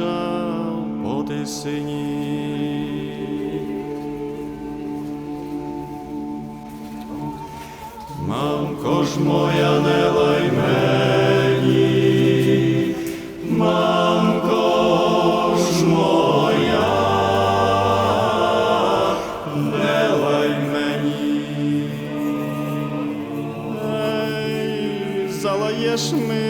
кача по тисині. Мамко ж моя не лай мені, мамко ж моя, не лай мені. Ей, залаєш ми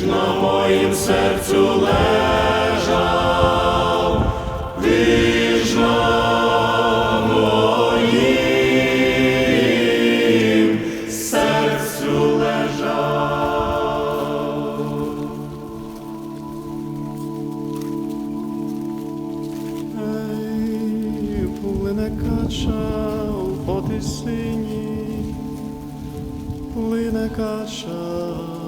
Ж на моїм серцю лежав, ти ж на моїм серцю лежав. Ей, плине кача по тисині, плине кача.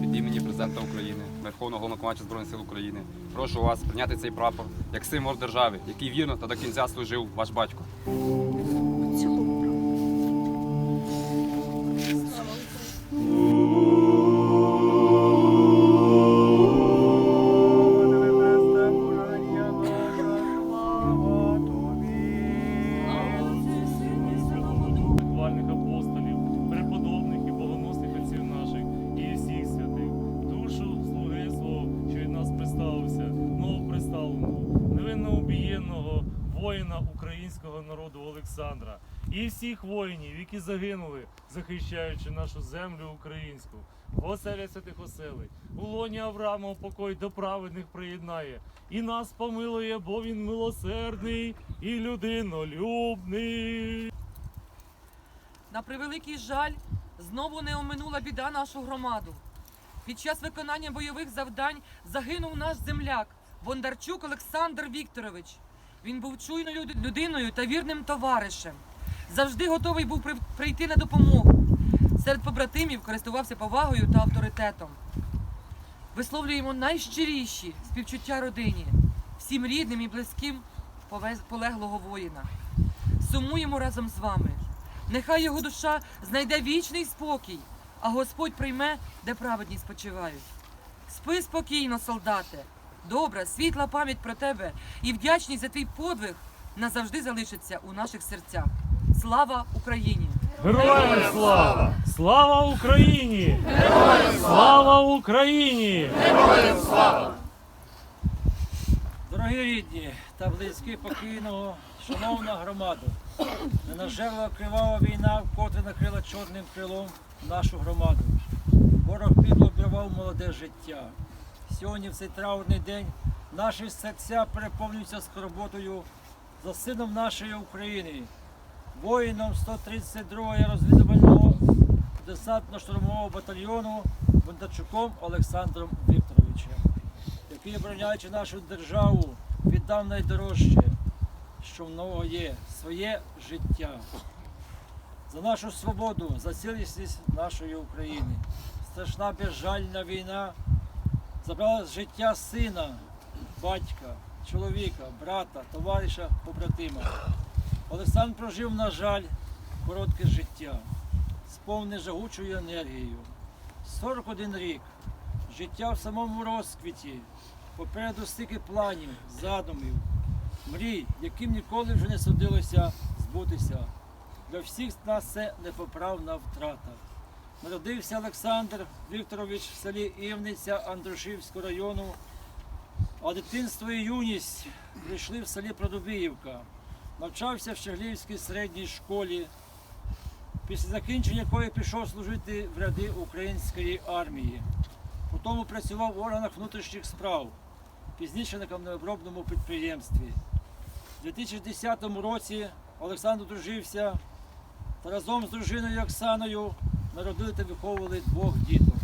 Від імені президента України, Верховного Головнокомандувача Збройних сил України. Прошу вас прийняти цей прапор як символ держави, який вірно та до кінця служив ваш батько. Невинно воїна українського народу Олександра і всіх воїнів, які загинули, захищаючи нашу землю українську. Оселя святих оселить, у лоні Авраама покой до праведних приєднає, і нас помилує, бо він милосердний і людинолюбний. На превеликий жаль, знову не оминула біда нашу громаду. Під час виконання бойових завдань загинув наш земляк Бондарчук Олександр Вікторович. Він був чуйною людиною та вірним товаришем. Завжди готовий був прийти на допомогу. Серед побратимів користувався повагою та авторитетом. Висловлюємо найщиріші співчуття родині, всім рідним і близьким полеглого воїна. Сумуємо разом з вами. Нехай його душа знайде вічний спокій, а Господь прийме, де праведні спочивають. Спи спокійно, солдате. Добра, світла пам'ять про тебе і вдячність за твій подвиг назавжди залишиться у наших серцях. Слава Україні! Героям слава! Слава Україні! Героям слава Україні! Дорогі рідні та близькі покійного, шановна громада, ненажерла кривава війна вкотре накрила чорним крилом нашу громаду. Ворог підло молоде життя. Сьогодні, в цей траурний день, Наші серця переповнюються скорботою за сином нашої України, воїном 132-ї розвідувального десантно-штурмового батальйону Бондарчуком Олександром Вікторовичем, який, обороняючи нашу державу, віддав найдорожче, що в нього є своє життя. За нашу свободу, за цілісність нашої України. Страшна безжальна війна забрала життя сина, батька, чоловіка, брата, товариша, побратима. Олександр прожив, на жаль, коротке життя, сповне жагучою енергією. 41 рік, життя в самому розквіті, попереду стільки планів, задумів, мрій, яким ніколи вже не судилося збутися. Для всіх нас це непоправна втрата. Народився Олександр Вікторович в селі Івниця Андрушівського району, а дитинство і юність прийшли в селі Продубіївка. Навчався в Щеглівській середній школі, після закінчення якої пішов служити в ряди української армії. Потім працював в органах внутрішніх справ, пізніше на камнеобробному підприємстві. У 2010 році Олександр одружився та разом з дружиною Оксаною народили та виховували двох діток.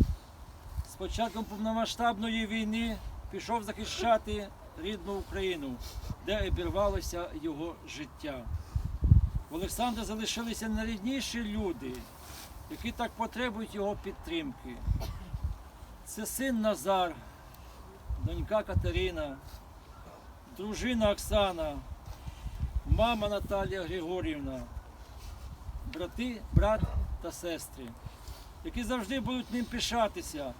З початком повномасштабної війни пішов захищати рідну Україну, де обірвалося його життя. У Олександра залишилися найрідніші люди, які так потребують його підтримки. Це син Назар, донька Катерина, дружина Оксана, мама Наталія Григорівна, брати, брат та сестри, які завжди будуть ним пишатися,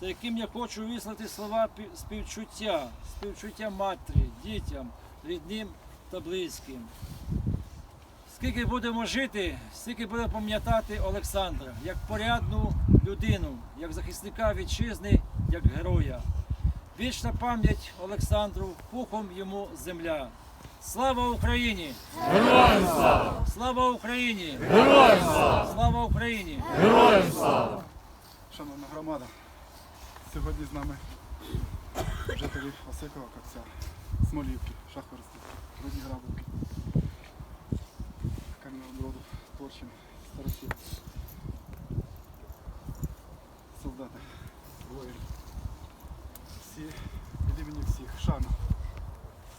та яким я хочу вислати слова співчуття, співчуття матері, дітям, рідним та близьким. Скільки будемо жити, стільки будемо пам'ятати Олександра як порядну людину, як захисника вітчизни, як героя. Вічна пам'ять Олександру, пухом йому земля. Слава Україні! Героям слава! Слава Україні! Героям слава! Слава Україні! Героям слава! Шановна громада, сьогодні з нами жителі Осикова, Кокця, Смолівки, Шахворськівки, Рудні Грабовки, Кам'яного Броду, Торчин, Старосів, солдати, воїни. Всі, від імені всіх, шана.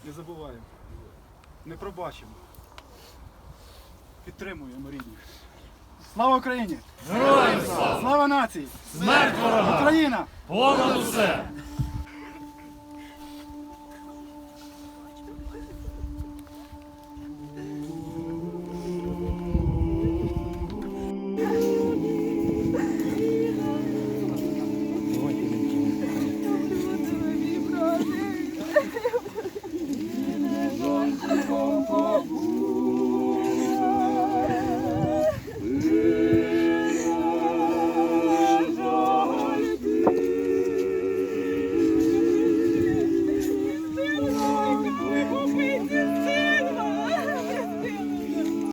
Не забуваємо, не пробачимо. Підтримуємо рідних. Слава Україні! Героям слава! Слава нації! Смерть ворога! Україна! Понад усе!